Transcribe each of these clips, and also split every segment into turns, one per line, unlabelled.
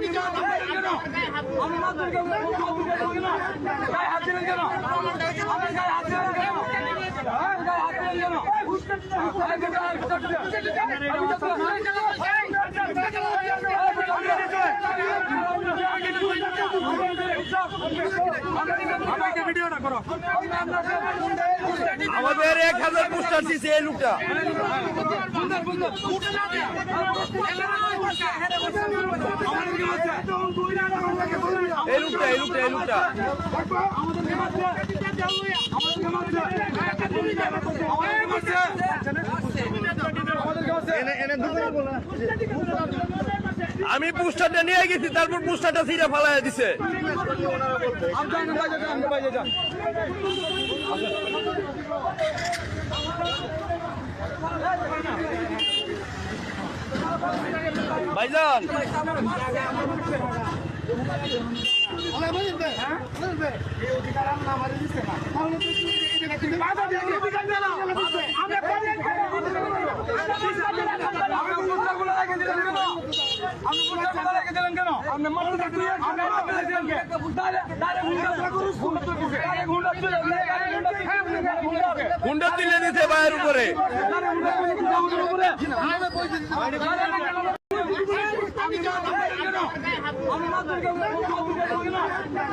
আমি মাত্র কেন গায়ে হাত দিলেন কেন আমি গায়ে হাত দিলেন কেন হ্যাঁ, গায়ে হাত দিলেন কেন এই বেটা, এই বেটা, এই বেটা। ভিডিওটা করো
আমাদের এক হাজার পোস্টার দিছে এই লোকটা। এই লোকটা এই লোকটা এই লোকটা। আমি পোস্টারটা নিয়ে গেছি তারপর পোস্টারটা ছিঁড়ে ফালাই দিছে। ভাইজান।
আমি মুদ্রাগুলো রেখে দিলেন কেন আমি মুদ্রাগুলো রেখে দিলেন কেন আপনি মাত্র তুই আপনি মাত্র দিলেন কেন দাঁড়ে দাঁড়ে গুন্ডা গুন্ডা গুন্ডা তুই দাঁড়ে গুন্ডা তুই গুন্ডা
উপরে
দাঁড়ে গুন্ডা উপরে। আমি মাত্র কেন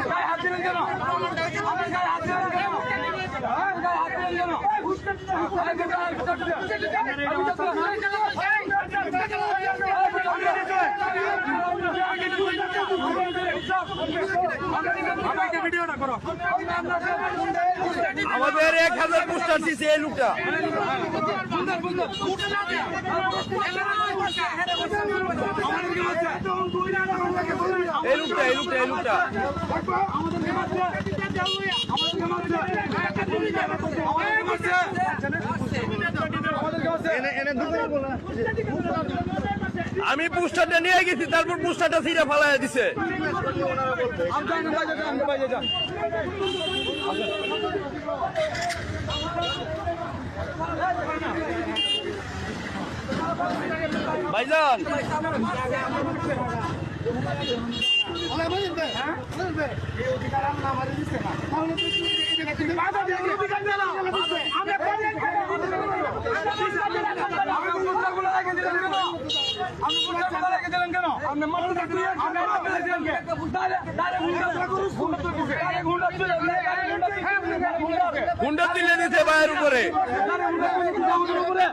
গায়ে হাত দিলেন কেন আমি গায়ে হাত দিলেন কেন হ্যাঁ, গায়ে হাত দিলেন কেন এই বেটা, এই বেটা, ভিডিওটা করো
আমাদের এক হাজার পোস্টার দিছে এই লোকটা। এই লোকটা এই লোকটা এই লোকটা। আমি পোস্টারটা নিয়ে গেছি তারপর পোস্টারটা ছিঁড়ে ফালাই দিছে। ভাইজান
মুদ্রাগুলো রেখে দিলেন কেন আমি মুদ্রাগুলো রেখে দিলেন কেন আপনি মাত্র তুই আপনি দাঁড়ে দাঁড়ে গুন্ডা
উপরে।
দাঁড়ে গুন্ডা উপরে